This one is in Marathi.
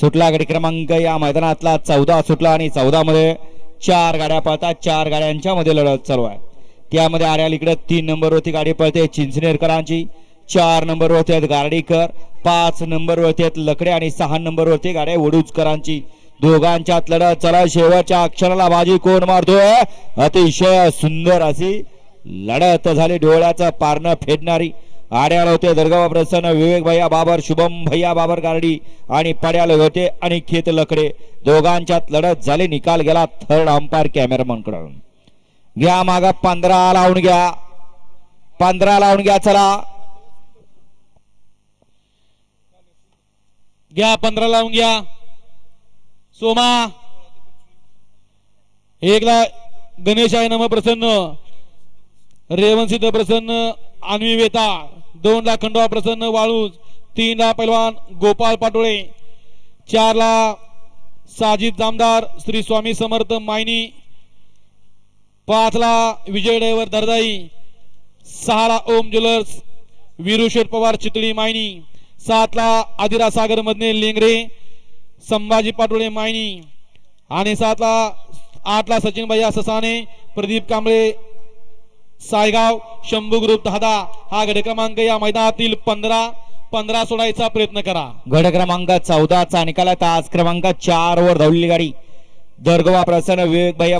सुटला गडी क्रमांक या मैदानातला चौदा सुटला आणि चौदा मध्ये चार गाड्या पळतात. चार गाड्यांच्या मध्ये लढत चालू आहे. त्यामध्ये आर्याल इकडे तीन नंबरवरती गाडी पळते चिंचनेरकरांची चार नंबरवरती आहेत गार्डीकर. पाच नंबरवरती आहेत लकडे आणि सहा नंबरवरती गाड्या वडूजकरांची. दोघांच्यात लढत चला शेवटच्या अक्षराला बाजी कोण मारतोय? अतिशय सुंदर अशी लढत झाली. डोळ्याचं पारणं फेडणारी आड्याला होते दर्गावा प्रसन्न विवेक भैया बाबर शुभम भैया बाबर गार्डी आणि पड्याला होते अनिकेत लकडे. दोघांच्यात लढत झाली निकाल गेला थर्ड अंपायर कॅमेरामनकडून. घ्या मागा पंधरा लावून घ्या. पंधरा लावून घ्या चला. घ्या पंधरा लावून घ्या. सोमा. एकला गणेश आहे नम प्रसन्न रेवण सिद्ध प्रसन्न. अन्वी वेता दोन ला खंडोबा प्रसन्न वाळूज तीन ला पैलवान गोपाळ पाटोळे चार ला साजिद जामदार श्री स्वामी समर्थ मायनी पाच ला विजय ड्रायव्हर दरदाई सहा ला ओम ज्वेलर्स विरू शेठ पवार चितळी मायनी सात ला आदिरा सागर मधने लेंगरे संभाजी पाटोळे मायनी आणि सात ला आठ ला सचिन भैया ससाने प्रदीप कांबळे सायगाव शंभू ग्रुप दहा हा गड क्रमांक या मैदानातील पंधरा. पंधरा सोडायचा प्रयत्न करा. गड क्रमांक चौदाचा निकाल आहे तास क्रमांक चार वर धावलेली गाडी. दर्गवा प्रसन्न विवेक भैया